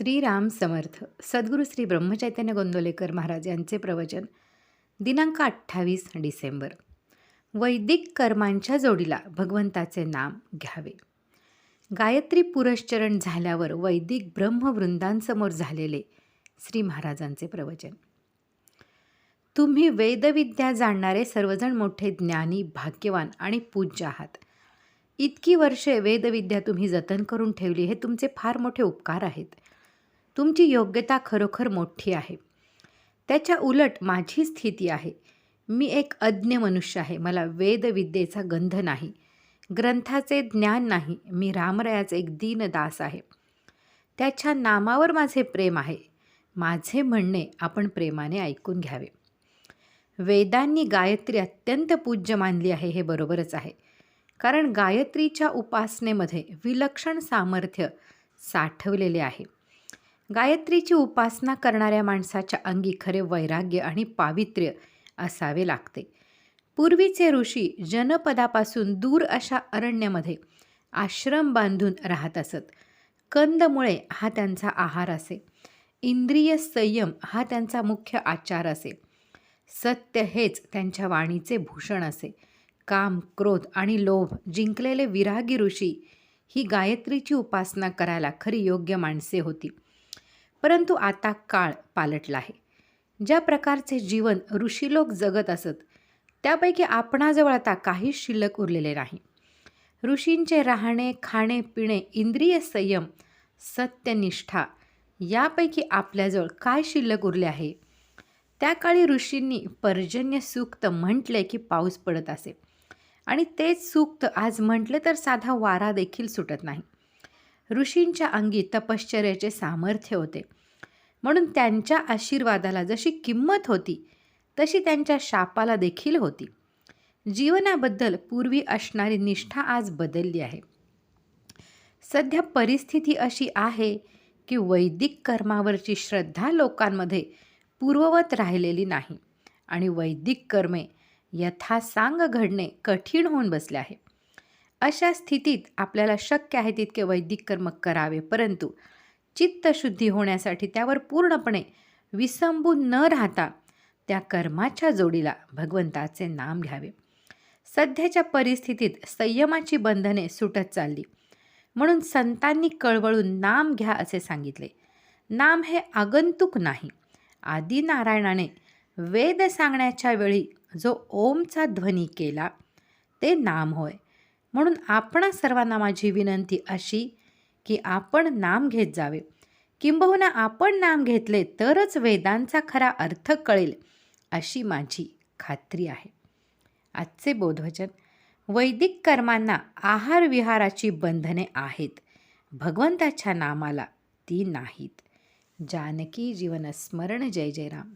श्रीराम समर्थ सद्गुरू श्री ब्रह्मचैतन्य गोंदवलेकर महाराज यांचे प्रवचन दिनांक अठ्ठावीस डिसेंबर. वैदिक कर्मांच्या जोडीला भगवंताचे नाम घ्यावे. गायत्री पुरश्चरण झाल्यावर वैदिक ब्रह्मवृंदांसमोर झालेले श्री महाराजांचे प्रवचन. तुम्ही वेदविद्या जाणणारे सर्वजण मोठे ज्ञानी भाग्यवान आणि पूज्य आहात. इतकी वर्षे वेदविद्या तुम्ही जतन करून ठेवली हे तुमचे फार मोठे उपकार आहेत. तुमची योग्यता खरोखर मोठी आहे. त्याच्या उलट माझी स्थिती आहे. मी एक अज्ञ मनुष्य आहे. मला वेदविद्येचा गंध नाही. ग्रंथाचे ज्ञान नाही. मी रामरायाचे एक दीनदास आहे. त्याच्या नामावर माझे प्रेम आहे. माझे म्हणणे आपण प्रेमाने ऐकून घ्यावे. वेदांनी गायत्री अत्यंत पूज्य मानली आहे हे बरोबरच आहे. कारण गायत्रीच्या उपासनेमध्ये विलक्षण सामर्थ्य साठवलेले आहे. गायत्रीची उपासना करणाऱ्या माणसाच्या अंगी खरे वैराग्य आणि पावित्र्य असावे लागते. पूर्वीचे ऋषी जनपदापासून दूर अशा अरण्यामध्ये आश्रम बांधून राहत असत. कंदमुळे हा त्यांचा आहार असे. इंद्रिय संयम हा त्यांचा मुख्य आचार असे. सत्य हेच त्यांच्या वाणीचे भूषण असे. काम क्रोध आणि लोभ जिंकलेले विरागी ऋषी ही गायत्रीची उपासना करायला खरी योग्य माणसे होती. परंतु आता काळ पालटला आहे. ज्या प्रकारचे जीवन ऋषी लोक जगत असत त्यापैकी आपणाजवळ आता काहीच शिल्लक उरलेले नाही. ऋषींचे राहणे खाणे पिणे इंद्रिय संयम सत्यनिष्ठा यापैकी आपल्याजवळ काय शिल्लक उरले आहे? त्या काळी ऋषींनी पर्जन्य सूक्त म्हटले की पाऊस पडत असे. आणि तेच सूक्त आज म्हटले तर साधा वारा देखील सुटत नाही. ऋषींच्या अंगी तपश्चर्याचे सामर्थ्य होते. म्हणून त्यांच्या आशीर्वादाला जशी किंमत होती तशी त्यांच्या शापाला देखील होती. जीवनाबद्दल पूर्वी असणारी निष्ठा आज बदलली आहे. सध्या परिस्थिती अशी आहे की वैदिक कर्मावरची श्रद्धा लोकांमध्ये पूर्ववत राहिलेली नाही आणि वैदिक कर्मे यथासांग घडणे कठीण होऊन बसले आहे. अशा स्थितीत आपल्याला शक्य आहे तितके वैदिक कर्म करावे. परंतु चित्तशुद्धी होण्यासाठी त्यावर पूर्णपणे विसंबून न राहता त्या कर्माच्या जोडीला भगवंताचे नाम घ्यावे. सध्याच्या परिस्थितीत संयमाची बंधने सुटत चालली. म्हणून संतांनी कळवळून नाम घ्या असे सांगितले. नाम हे आगंतुक नाही. आदिनारायणाने वेद सांगण्याच्या वेळी जो ओमचा ध्वनी केला ते नाम होय. म्हणून आपणा सर्वांना माझी विनंती अशी की आपण नाम घेत जावे. किंबहुना आपण नाम घेतले तरच वेदांचा खरा अर्थ कळेल अशी माझी खात्री आहे. आजचे बोधवचन वैदिक कर्मांना आहार विहाराची बंधने आहेत. भगवंताच्या नामाला ती नाहीत. जानकी जीवन स्मरण जय जय राम.